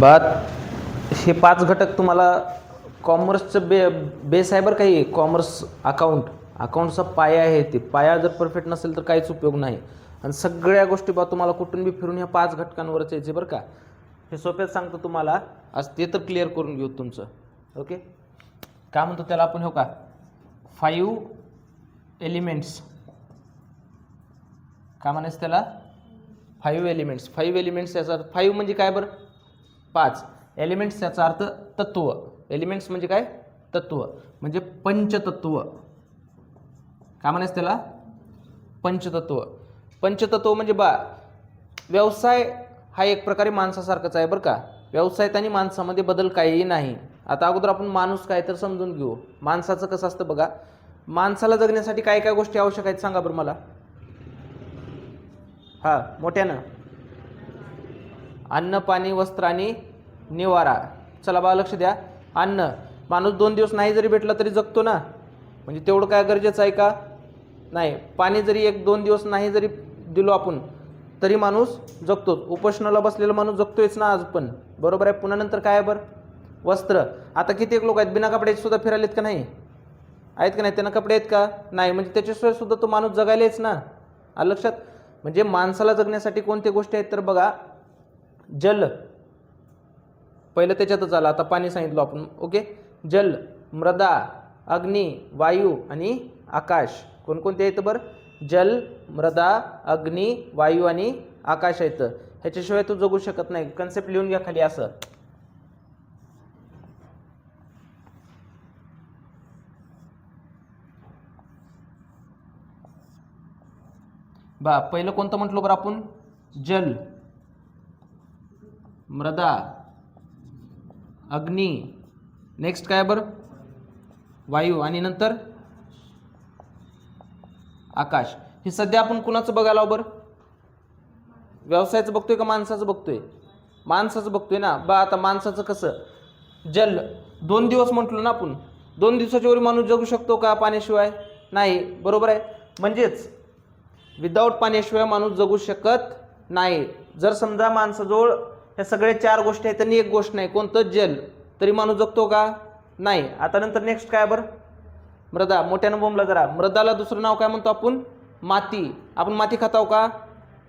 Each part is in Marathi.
बात हे पाच घटक तुम्हाला कॉमर्सचं बे बेस आहे? बरं काही कॉमर्स अकाउंट अकाउंटचा पाया आहे ते. पाया जर परफेक्ट नसेल तर काहीच उपयोग नाही. आणि सगळ्या गोष्टी बा तुम्हाला कुठून बी फिरून ह्या पाच घटकांवरच यायचे बरं का? हे सोप्यात सांगतो तुम्हाला. आज ते तर क्लिअर करून घेऊ तुमचं. ओके काय म्हणतो त्याला आपण हो का? फाईव्ह एलिमेंट्स काय म्हणायचं त्याला? फाईव्ह एलिमेंट्स फाईव्ह एलिमेंट्स याचा फाईव्ह म्हणजे काय बरं? पाच. एलिमेंट्स याचा अर्थ तत्व. एलिमेंट्स म्हणजे काय? तत्व. म्हणजे पंचतत्व. काय म्हणायचं त्याला? पंचतत्व. पंचतत्व म्हणजे बा व्यवसाय हा एक प्रकारे माणसासारखाच आहे बरं का. व्यवसायात आणि माणसामध्ये बदल काहीही नाही. आता अगोदर आपण माणूस काय तर समजून घेऊ. माणसाचं कसं असतं बघा. माणसाला जगण्यासाठी काय काय गोष्टी आवश्यक आहेत सांगा बरं मला. हां मोठ्यानं. अन्न पाणी वस्त्र आणि निवारा. चला बा लक्ष द्या. अन्न. माणूस दोन दिवस नाही जरी भेटला तरी जगतो ना. म्हणजे तेवढं काय गरजेचं आहे का? नाही. पाणी जरी एक दोन दिवस नाही जरी दिलो आपण तरी माणूस जगतोच. उपोषणाला बसलेला माणूस जगतोयच ना आज पण. बरोबर आहे? पुन्हा नंतर काय आहे बरं? वस्त्र. आता कित्येक लोक आहेत? बिना कपड्याचे सुद्धा फिरायलेत का नाही? आहेत का नाही? त्यांना कपडे आहेत का? नाही. म्हणजे त्याच्याशिवाय सुद्धा तो माणूस जगायलाच ना. आलं लक्षात. म्हणजे माणसाला जगण्यासाठी कोणत्या गोष्टी आहेत? तर बघा जल. पहिलं त्याच्यातच आलं. आता पाणी सांगितलं आपण. ओके जल मृदा अग्नी वायू आणि आकाश. कोणकोणते आहेत बरं? जल मृदा अग्नी वायू आणि आकाश आहेत. ह्याच्याशिवाय तू जगू शकत नाही. कन्सेप्ट लिहून घ्या खाली असं. बा पहिलं कोणतं म्हटलो बरं आपण? जल मृदा अग्नी. नेक्स्ट काय बरं? वायू. आणि नंतर? आकाश. हे सध्या आपण कुणाचं बघायला बरं? व्यवसायाचं बघतोय का माणसाचं बघतोय? माणसाचं बघतोय ना. बा आता माणसाचं कसं? जल. दोन दिवस म्हटलो ना आपण. दोन दिवसाच्या वरी माणूस जगू शकतो का पाण्याशिवाय? नाही. बरोबर आहे? म्हणजेच विदाऊट पाण्याशिवाय माणूस जगू शकत नाही. जर समजा माणसाजवळ ह्या सगळ्या चार गोष्टी आहेत त्यांनी एक गोष्ट नाही. कोणतं? जल. तरी माणूस जगतो का? नाही. आता नंतर नेक्स्ट काय बरं? मृदा. मोठ्यानं बोंबला जरा. मृदाला दुसरं नाव काय म्हणतो आपण? माती. आपण माती खाताव का?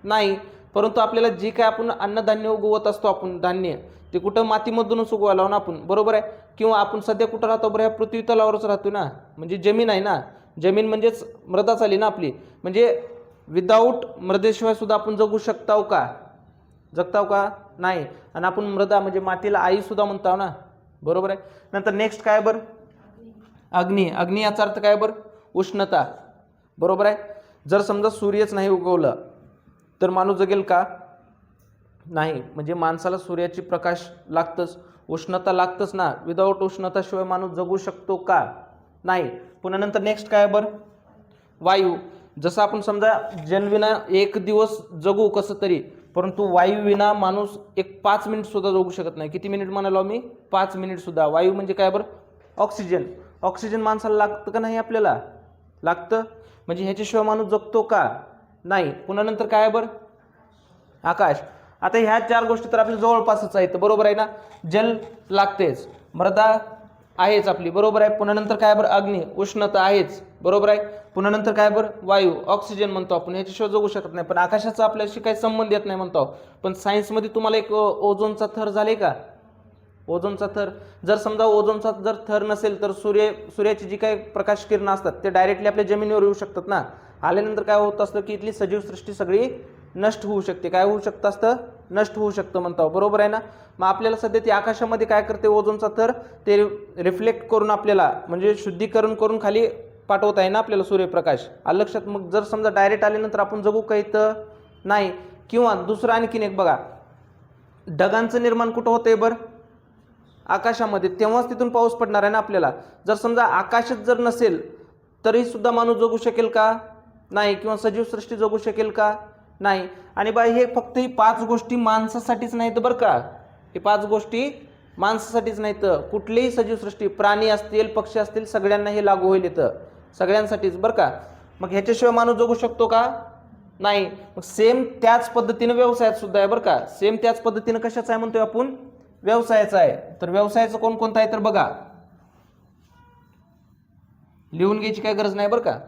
नाही. परंतु आपल्याला जे काय आपण अन्नधान्य उगवत असतो आपण धान्य ते कुठं मातीमधूनच उगवायला ना आपण. बरोबर आहे? किंवा आपण सध्या कुठं राहतो? बरं ह्या पृथ्वी तलावरच राहतो ना? म्हणजे जमीन आहे ना? जमीन म्हणजेच मृदाच आली ना आपली. म्हणजे विदाऊट मृदेशिवाय सुद्धा आपण जगू शकताव का? जगताव का? नाही. आणि आपण मृदा म्हणजे मातीला आईसुद्धा म्हणताव ना. बरोबर आहे? नंतर नेक्स्ट काय बरं? अग्नी. अग्नी याचा अर्थ काय बरं? उष्णता. बरोबर आहे? जर समजा सूर्यच नाही उगवलं तर माणूस जगेल का? नाही. म्हणजे माणसाला सूर्याची प्रकाश लागतंच. उष्णता लागतंच ना. विदाऊट उष्णताशिवाय माणूस जगू शकतो का? नाही. पुन्हा नंतर नेक्स्ट काय बरं? वायू. जसं आपण समजा जलविना एक दिवस जगू कसं तरी परंतु वायूविना माणूस एक पाच मिनिटसुद्धा जगू शकत नाही. किती मिनिट म्हणालो मी पाच मिनिटसुद्धा वायू म्हणजे काय बरं? ऑक्सिजन. ऑक्सिजन माणसाला लागतं का नाही आपल्याला? लागतं. म्हणजे ह्याच्याशिवाय माणूस जगतो का? नाही. पुन्हा नंतर काय आहे बरं? आकाश. आता ह्या चार गोष्टी तर आपल्या जवळपासच आहेत. बरोबर आहे ना? जल लागतेच. मृदा आहेच आपली. बरोबर आहे? पुन्हा नंतर काय बरं? अग्नी. उष्णता आहेच. बरोबर आहे? पुन्हा नंतर काय बरं? वायू ऑक्सिजन म्हणतो आपण ह्याच्याशिवाय जगू शकत नाही. पण आकाशाचा आपल्याशी काही संबंध येत नाही म्हणतो. पण सायन्समध्ये तुम्हाला एक ओझोनचा थर झाले का? ओझोनचा थर. जर समजा ओझोनचा जर थर नसेल तर सूर्य सूर्याची जी काही प्रकाश किरणं असतात ते डायरेक्टली आपल्या जमिनीवर येऊ शकतात ना? आल्यानंतर काय होत असतं की इथली सजीव सृष्टी सगळी नष्ट होऊ शकते. काय होऊ शकतं असतं? नष्ट होऊ शकतं म्हणतो. बरोबर आहे ना? मग आपल्याला सध्या ती आकाशामध्ये काय करते ओझोनचा थर? ते रिफ्लेक्ट करून आपल्याला म्हणजे शुद्धीकरण करून खाली पाठवत आहे ना आपल्याला सूर्यप्रकाश? आलं लक्षात मग जर समजा डायरेक्ट आल्यानंतर आपण जगू काही तर नाही. किंवा दुसरं आणखीन एक बघा. ढगांचं निर्माण कुठं होतंय बरं? आकाशामध्ये. तेव्हाच तिथून पाऊस पडणार आहे ना आपल्याला. जर समजा आकाशच जर नसेल तरी सुद्धा माणूस जगू शकेल का? नाही. किंवा सजीव सृष्टी जगू शकेल का? नाही. आणि बाई हे फक्त ही पाच गोष्टी माणसासाठीच नाहीत बरं का? हे पाच गोष्टी माणसासाठीच नाहीत. कुठलीही सजीवसृष्टी प्राणी असतील पक्षी असतील सगळ्यांना हे लागू होईल इथं. सगळ्यांसाठीच बरं का? मग ह्याच्याशिवाय माणूस जगू शकतो का? नाही. मग सेम त्याच पद्धतीनं व्यवसायात सुद्धा आहे बरं का? सेम त्याच पद्धतीनं कशाचं आहे म्हणतोय आपण? व्यवसायाचा आहे. तर व्यवसायाचं कोणकोणतं आहे तर बघा. लिहून घ्यायची काय गरज नाही बरं का?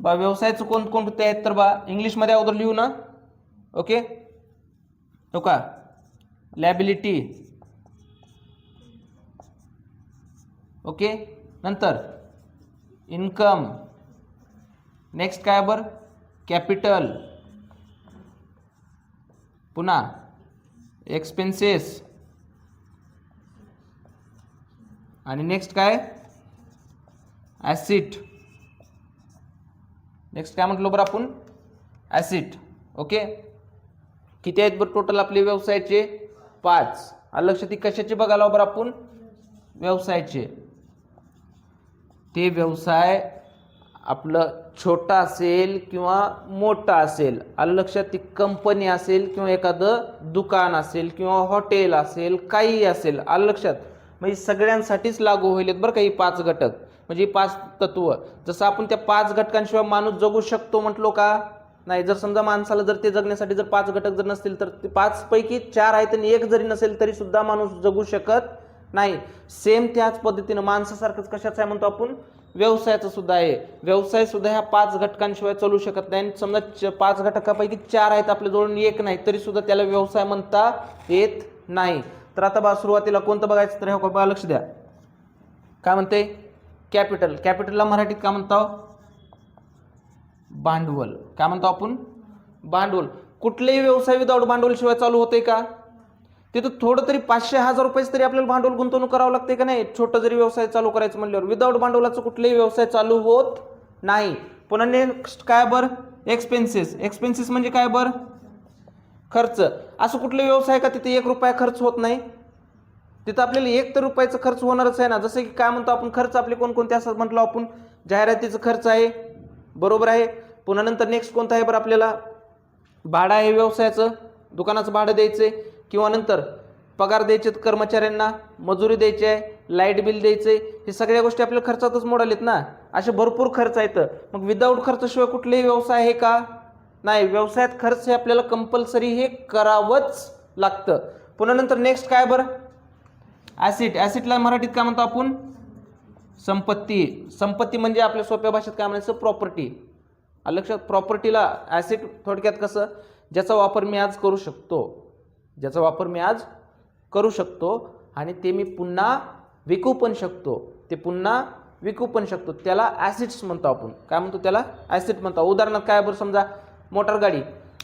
बा व्यवसायाचं कोण कोणते आहेत तर बा इंग्लिशमध्ये अगोदर लिहू ना. ओके? हो का? Liability okay? नंतर. इन्कम. नेक्स्ट काय बरं? कॅपिटल. पुन्हा. एक्सपेन्सेस. आणि नेक्स्ट काय? ॲसिट. नेक्स्ट काय म्हटलो बरं आपण? ॲसिट. ओके? किती आहेत बरं टोटल आपले व्यवसायाचे? पाच. आलं लक्षात ती कशाचे बघायला बरं आपण? व्यवसायाचे. ते व्यवसाय आपलं छोटा असेल किंवा मोठा असेल आलं लक्षात ती कंपनी असेल किंवा एखादं दुकान असेल किंवा हॉटेल असेल काही असेल आलं लक्षात? म्हणजे सगळ्यांसाठीच लागू होईल बरं का ही पाच घटक. म्हणजे पाच तत्व. जसं आपण त्या पाच घटकांशिवाय माणूस जगू शकतो म्हटलो का? नाही जर समजा माणसाला जर ते जगण्यासाठी जर पाच घटक जर नसतील तर ते पाचपैकी चार आहेत आणि एक जरी नसेल तरी सुद्धा माणूस जगू शकत नाही सेम त्याच पद्धतीनं माणसासारखंच कशाचं आहे म्हणतो आपण? व्यवसायाचं सुद्धा आहे. व्यवसाय सुद्धा ह्या पाच घटकांशिवाय चालू शकत नाही. आणि समजा च- पाच घटकापैकी चार आहेत आपल्याजवळून एक नाही तरी सुद्धा त्याला व्यवसाय म्हणता येत नाही. तर आता बा सुरुवातीला कोणतं बघायचं तर ह्या बघा लक्ष द्या. काय म्हणते? कॅपिटल. कॅपिटलला मराठीत काय म्हणतो? भांडवल. काय म्हणतो आपण? भांडवल. कुठलेही व्यवसाय विदाऊट भांडवलशिवाय चालू होते का? तिथं थोडं तरी पाचशे हजार रुपयेच तरी आपल्याला भांडवल गुंतवणूक करावं लागते का नाही? छोटं जरी व्यवसाय चालू करायचं म्हणल्यावर. विदाऊट भांडवलाचं कुठलेही व्यवसाय चालू होत नाही. पुन्हा नेक्स्ट काय बरं? एक्सपेन्सेस एक्सपेन्सेस म्हणजे काय बरं? खर्च. असं कुठले व्यवसाय का तिथे एक रुपया खर्च होत नाही? तिथं आपल्याला एक तर रुपयाचा खर्च होणारच आहे ना. जसं की काय म्हणतो आपण खर्च आपले कोणकोणते असतात म्हटलं आपण? जाहिरातीचा खर्च आहे. बरोबर आहे. पुन्हा नंतर नेक्स्ट कोणता आहे बरं आपल्याला? भाडं आहे व्यवसायाचं. दुकानाचं भाडं द्यायचं आहे किंवा नंतर पगार द्यायचे कर्मचाऱ्यांना मजुरी द्यायची आहे लाइट बिल द्यायचे हे सगळ्या गोष्टी आपल्या खर्चातच मोडालेत ना? असे भरपूर खर्च आहेत. मग विदाऊट खर्चाशिवाय कुठलेही व्यवसाय आहे का? नाही व्यवसायात खर्च हे आपल्याला कंपल्सरी हे करावंच लागतं. पुन्हा नंतर नेक्स्ट काय बरं? ॲसिड ॲसिडला मराठीत काय म्हणतो आपण? संपत्ती. संपत्ती म्हणजे आपल्या सोप्या भाषेत काय म्हणायचं? प्रॉपर्टी लक्षात प्रॉपर्टीला ॲसिड थोडक्यात कसं? ज्याचा वापर मी आज करू शकतो. ज्याचा वापर मी आज करू शकतो आणि ते मी पुन्हा विकू पण शकतो. ते पुन्हा विकू पण शकतो. त्याला ॲसिड्स म्हणतो आपण. काय म्हणतो त्याला? ॲसिड म्हणतो. उदाहरणार्थ काय बरं समजा? मोटार गाडी.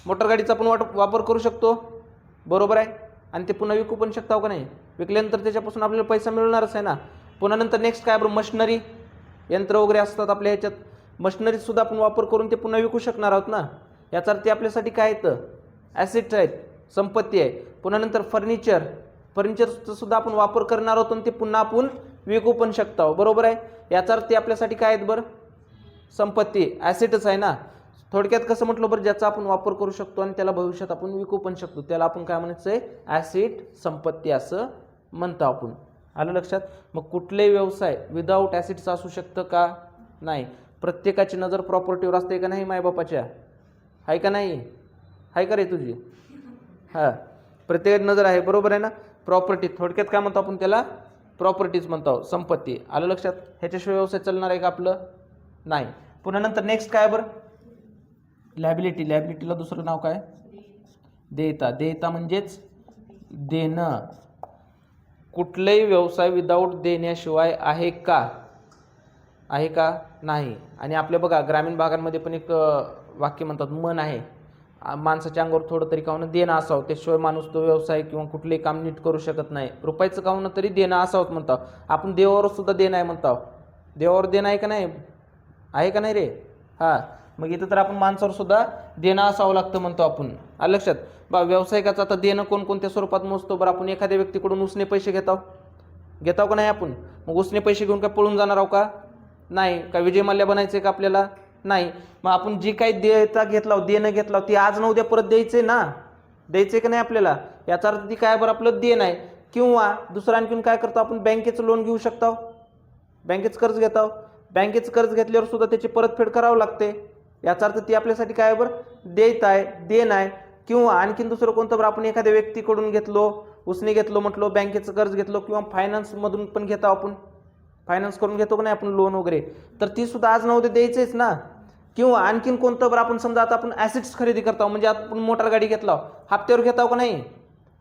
मोटार गाडीचा पण वाट वापर करू शकतो. बरोबर आहे? आणि ते पुन्हा विकू पण शकता हो का नाही? विकल्यानंतर त्याच्यापासून आपल्याला पैसा मिळणारच आहे ना. पुन्हा नंतर नेक्स्ट काय बरं? मशिनरी. यंत्र वगैरे असतात आपल्या ह्याच्यात. मशनरीसुद्धा आपण वापर करून ते पुन्हा विकू शकणार आहोत ना? याचा अर्थ ते आपल्यासाठी काय येतं ॲसिड्स आहेत. संपत्ती आहे. पुन्हा नंतर फर्निचर फर्निचरचा सुद्धा आपण वापर करणार आहोत आणि ते पुन्हा आपण विकू पण शकतो बरोबर आहे? याचा अर्थ ते आपल्यासाठी काय आहेत बरं? संपत्ती. ॲसिडच आहे ना? थोडक्यात कसं म्हटलं बरं? ज्याचा आपण वापर करू शकतो आणि त्याला भविष्यात आपण विकू पण शकतो. त्याला आपण काय म्हणायचं आहे? ॲसिड संपत्ती असं म्हणतो आपण. आलं लक्षात? मग कुठलेही व्यवसाय विदाऊट ॲसिड्स असू शकतं का? नाही. प्रत्येकाची नजर प्रॉपर्टीवर असते का नाही मायबापाच्या? आहे का नाही? आहे का रे तुझी? हां. प्रत्येकाची नजर आहे बरोबर आहे ना? प्रॉपर्टी थोडक्यात काय म्हणतो आपण त्याला? प्रॉपर्टीज म्हणतो संपत्ती. आलं लक्षात? ह्याच्याशिवाय व्यवसाय चालणार आहे का आपलं? नाही. पुन्हा नंतर नेक्स्ट काय बरं? लॅबिलिटी लॅबिलिटीला दुसरं नाव काय? देयता. देयता म्हणजेच देणं. कुठलाही व्यवसाय विदाऊट देण्याशिवाय आहे का? आहे का? नाही. आणि आपल्या बघा ग्रामीण भागांमध्ये पण एक वाक्य म्हणतात मन आहे. माणसाच्या अंगावर थोडं तरी काहून देणं असावं. त्याशिवाय माणूस तो व्यवसाय किंवा कुठलेही काम नीट करू शकत नाही. रुपयाचं काहून तरी देणं असावं म्हणतो आपण देवावर सुद्धा देणं आहे म्हणतो. देवावर देणं आहे का नाही? आहे का नाही रे? हां. मग इथं तर आपण माणसावर सुद्धा देणं असावं लागतं म्हणतो आपण. आलं लक्षात. बा व्यावसायिकाचं आता देणं कोणकोणत्या स्वरूपात मोजतो बरं? आपण एखाद्या व्यक्तीकडून उसने पैसे घेताव? घेताव का नाही आपण? मग उसने पैसे घेऊन काय पळून जाणार आहो का? नाही. का विजय मल्ल्या बनायचं आहे का आपल्याला? नाही. मग आपण जी काही देता घेतला देणं घेतला ती आज न उद्या परत द्यायचे ना? द्यायचे का नाही आपल्याला? याचा अर्थ ती काय बरं आपलं देणं आहे. किंवा दुसरं आणखीन काय करतो आपण? बँकेचं लोन घेऊ शकतो. बँकेचं कर्ज घेतो. बँकेचं कर्ज घेतल्यावर सुद्धा त्याची परतफेड करावं लागते. याचा अर्थ ती आपल्यासाठी काय आहे बरं? देत आहे देण आहे. किंवा आणखीन दुसरं कोणतं बरं? आपण एखाद्या व्यक्तीकडून घेतलो उसने घेतलो म्हटलो बँकेचं कर्ज घेतलो किंवा फायनान्समधून पण घेतो आपण. फायनान्स करून घेतो का नाही आपण लोन वगैरे? तर ती सुद्धा आज नव्हते द्यायचेच ना? किंवा आणखीन कोणतं बरं आपण समजा आता आपण ॲसिड्स खरेदी करतो म्हणजे आपण मोटार गाडी घेतला हप्त्यावर घेताव का नाही?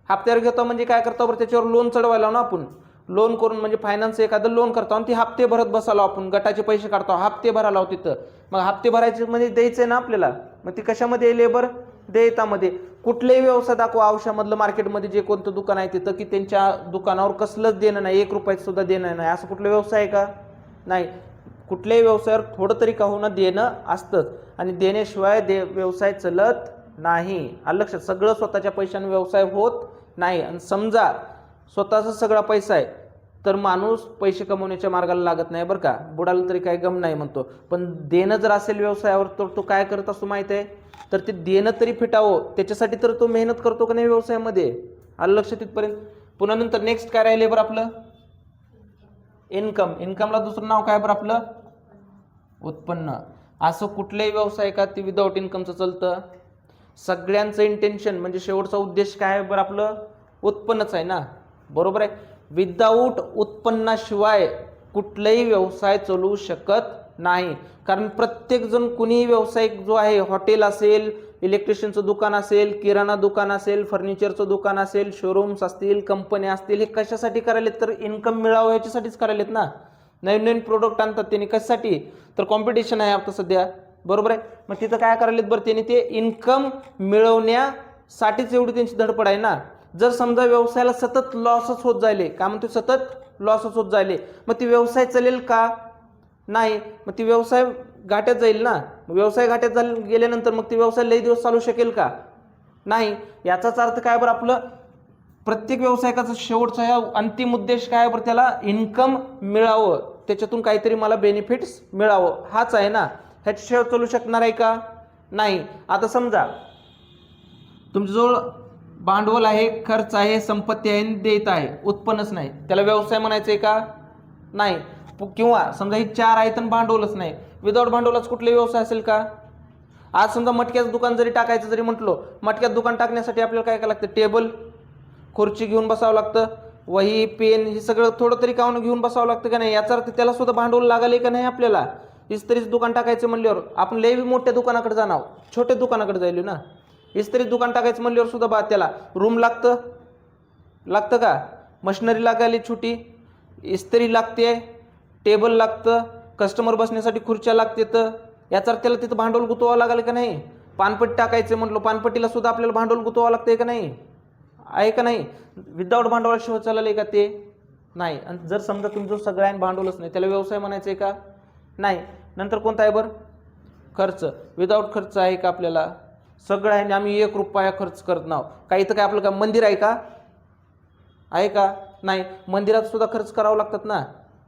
हप्त्यावर घेतो म्हणजे काय करतो बरं त्याच्यावर लोन चढवायला ना आपण. लोन करून म्हणजे फायनान्स एखादं लोन करतो आणि ती हप्ते भरत बसालो आपण गटाचे पैसे काढतो हप्ते भरायला लावतो तिथं. मग हप्ते भरायचे म्हणजे द्यायचे ना आपल्याला? मग ती कशामध्ये येईल लेबर देयतामध्ये. कुठलेही व्यवसाय दाखवा औषधामधलं मार्केटमध्ये जे कोणतं दुकान आहे तिथं की त्यांच्या दुकानावर कसलंच देणं नाही एक रुपयाचं सुद्धा देणं नाही. असं कुठलं व्यवसाय आहे का? नाही. कुठल्याही व्यवसायावर थोडं तरी का होणं देणं असतंच. आणि देण्याशिवाय दे व्यवसाय चलत नाही. आलं लक्षात सगळं स्वतःच्या पैशाने व्यवसाय होत नाही. आणि समजा स्वतःचा सगळा पैसा आहे तर माणूस पैसे कमवण्याच्या मार्गाला लागत नाही बरं का. बुडाला तरी काही गम नाही म्हणतो. पण देणं जर असेल व्यवसायावर तर तो काय करत असतो माहीत आहे? तर ते देणं तरी फिटावं. त्याच्यासाठी तर तो मेहनत करतो का नाही व्यवसायामध्ये? आलं लक्ष तिथपर्यंत. पुन्हा नंतर नेक्स्ट काय राहिले बरं आपलं? इन्कम. इन्कमला दुसरं नाव काय बरं आपलं? उत्पन्न. असं कुठलंही व्यवसाय का ते विदाऊट इन्कमचं चालतं. सगळ्यांचं इंटेन्शन म्हणजे शेवटचा उद्देश काय आहे बरं आपलं? उत्पन्नच आहे ना? बरोबर आहे? विदाऊट उत्पन्नाशिवाय कुठलाही व्यवसाय चालू शकत नाही. कारण प्रत्येकजण कुणीही व्यावसायिक जो आहे हॉटेल असेल इलेक्ट्रिशियनचं दुकान असेल किराणा दुकान असेल फर्निचरचं दुकान असेल शोरूम्स असतील कंपन्या असतील हे कशासाठी करायलेत? तर इन्कम मिळावं याच्यासाठीच करायलेत ना. नवीन नवीन प्रोडक्ट आणतात त्यांनी. कशासाठी? तर कॉम्पिटिशन आहे आता सध्या. बरोबर आहे? मग तिथं काय करायलेत बरं त्यांनी? ते इन्कम मिळवण्यासाठीच एवढी त्यांची धडपड आहे ना. जर समजा व्यवसायाला सतत लॉसच होत जायले का म्हणतो सतत लॉसच होत जायले मग ती व्यवसाय चालेल का? नाही. मग ती व्यवसाय घाट्यात जाईल ना? व्यवसाय घाट्यात जाईल गेल्यानंतर मग ते व्यवसाय लई दिवस चालू शकेल का? नाही. याचाच अर्थ काय बरं आपलं? प्रत्येक व्यावसायिकाचा शेवटचा ह्या अंतिम उद्देश काय आहे बरं त्याला? इन्कम मिळावं. त्याच्यातून काहीतरी मला बेनिफिट्स मिळावं. हाच आहे ना? ह्याच्याशिवाय चालू शकणार आहे का? नाही. आता समजा तुमच्याजवळ भांडवल आहे खर्च आहे संपत्ती आहे आणि देत आहे. उत्पन्नच नाही. त्याला व्यवसाय म्हणायचं आहे का? नाही. किंवा समजा ही चार आहे तर भांडवलच नाही. विदाऊट भांडवलाच कुठले व्यवसाय असेल का? आज समजा मटक्याचं दुकान जरी टाकायचं जरी म्हटलो मटक्यात दुकान टाकण्यासाठी आपल्याला काय काय लागतं? टेबल खुर्ची घेऊन बसावं लागतं. वही पेन हे सगळं थोडं तरी काऊन घेऊन बसावं लागतं का नाही? याचा अर्थ त्याला सुद्धा भांडवल लागले का नाही आपल्याला? इस्त्रीच दुकान टाकायचं म्हणल्यावर आपण लई मोठ्या दुकानाकडे जाणार छोट्या दुकानाकडे जाईल ना? इस्त्री दुकान टाकायचं म्हणल्यावर सुद्धा बा त्याला रूम लागतं. लागतं का? मशिनरी लागायली छोटी इस्त्री लागते टेबल लागतं कस्टमर बसण्यासाठी खुर्च्या लागतात तर. याचा अर्थ त्याला तिथं भांडवल गुतवावं लागेल का नाही? पानपट्टी टाकायचं म्हटलं पानपट्टीला सुद्धा आपल्याला भांडवल गुतवावं आहे का नाही? आहे का नाही? विदाऊट भांडवलाशिवाय चाललं का ते? नाही. आणि जर समजा तुमचं सगळ्यांना भांडवलच नाही त्याला व्यवसाय म्हणायचं आहे का? नाही. नंतर कोणता आहे बरं? खर्च. विदाऊट खर्च आहे का आपल्याला? सगळं आहे आणि आम्ही एक रुपया खर्च करत नाव. काही तर काय आपलं काय मंदिर आहे का? आहे का? नाही. मंदिरात सुद्धा खर्च करावं लागतात ना.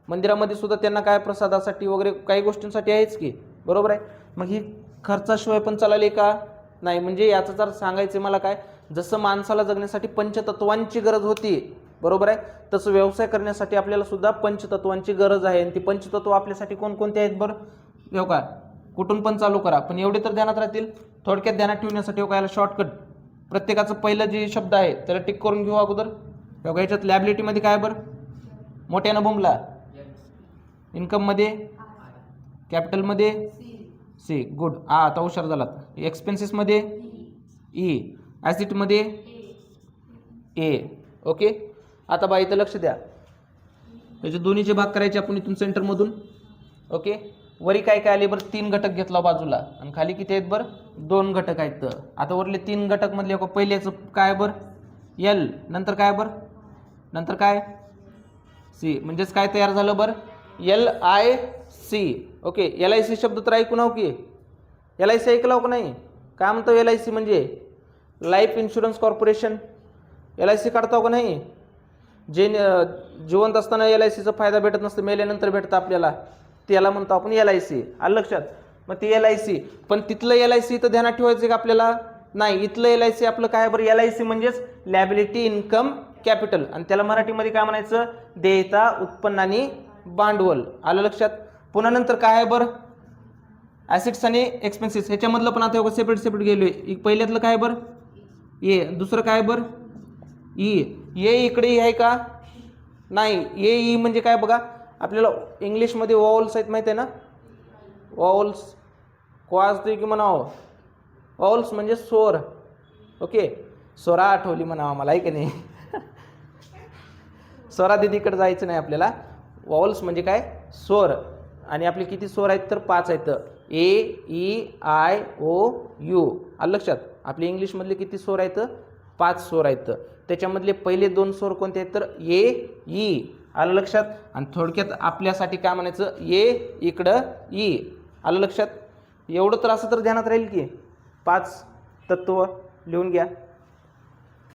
मंदिरामध्ये सुद्धा त्यांना काय प्रसादासाठी वगैरे काही गोष्टींसाठी आहेच की. बरोबर आहे? मग ही खर्चाशिवाय पण चालले का? नाही म्हणजे याचं जर सांगायचं मला काय जसं माणसाला जगण्यासाठी पंचतत्वांची गरज होती बरोबर आहे? तसं व्यवसाय करण्यासाठी आपल्याला सुद्धा पंचतत्वांची गरज आहे. आणि ती पंचतत्व आपल्यासाठी कोणकोणते आहेत बरं? येऊ का कुठून पण चालू करा. पण एवढे तर ध्यानात राहतील. थोडक्यात ध्यानात ठेवण्यासाठी हो का याला शॉर्टकट प्रत्येकाचं पहिलं जे शब्द आहे त्याला टिक करून घेऊ अगोदर. हो का याच्यात लॅबिलिटीमध्ये काय बरं? मोठ्यानं बोंबला. इन्कममध्ये कॅपिटलमध्ये सी गुड हा आता हुशार झालात. एक्सपेन्सेसमध्ये ई ॲसिटमध्ये ए ओके आता बा इथं लक्ष द्या. याचे दोन्हीचे भाग करायचे आपण इथून सेंटरमधून ओके वरी काय काय आले बरं? तीन घटक घेतला हो बाजूला. आणि खाली किती आहेत बरं? दोन घटक आहेत. तर आता वरले तीन घटक मधले पहिल्याचं काय बरं? एल नंतर काय बरं? नंतर काय? सी म्हणजेच काय तयार झालं बरं? L I C okay L I C शब्द तर ऐकून हो की एल आय सी ऐकलाव का नाही काय म्हणतो एल आय सी म्हणजे life insurance corporation L I C काढतो का नाही जे न- जिवंत असताना एल आय सीचा फायदा भेटत नसतं मेल्यानंतर भेटतं आपल्याला त्याला म्हणतो आपण एल आय सी आलं लक्षात मग ती एल आय सी पण तिथलं एल आय सी तर ध्यानात ठेवायचं का आपल्याला नाही इथलं एल आय सी आपलं काय बरं एल आय सी म्हणजेच लॅबिलिटी इन्कम कॅपिटल आणि त्याला मराठीमध्ये काय म्हणायचं देयता उत्पन्न आणि भांडवल. आलं लक्षात? पुन्हा नंतर काय आहे बरं? ॲसेट्स आणि एक्सपेन्सेस ह्याच्यामधलं पण आता सेपरेट सेपरेट गेलो एक पहिल्यातलं काय बरं? ए दुसरं काय बरं? ई. ये इकडे आहे का? नाही ए ई म्हणजे काय बघा? आपल्याला इंग्लिशमध्ये वॉवल्स आहेत माहीत आहे ना? वॉवल्स वाजतोय की म्हणावं? वॉवल्स म्हणजे स्वर. ओके? स्वरा आठवली म्हणावं मला आहे की नाही? स्वरा दिदीकडे जायचं नाही आपल्याला. वॉवल्स म्हणजे काय? स्वर. आणि आपले किती स्वर आहेत तर पाच आहेत. A E I O U. आलं लक्षात? आपले इंग्लिशमधले किती स्वर आहेत? पाच स्वर आहेत. त्याच्यामधले पहिले दोन स्वर कोणते आहेत तर ए ई. आलं लक्षात? आणि थोडक्यात आपल्यासाठी काय म्हणायचं? ए इकडं ई. आलं लक्षात? एवढं तर असं तर ध्यानात राहील की. पाच तत्व लिहून घ्या.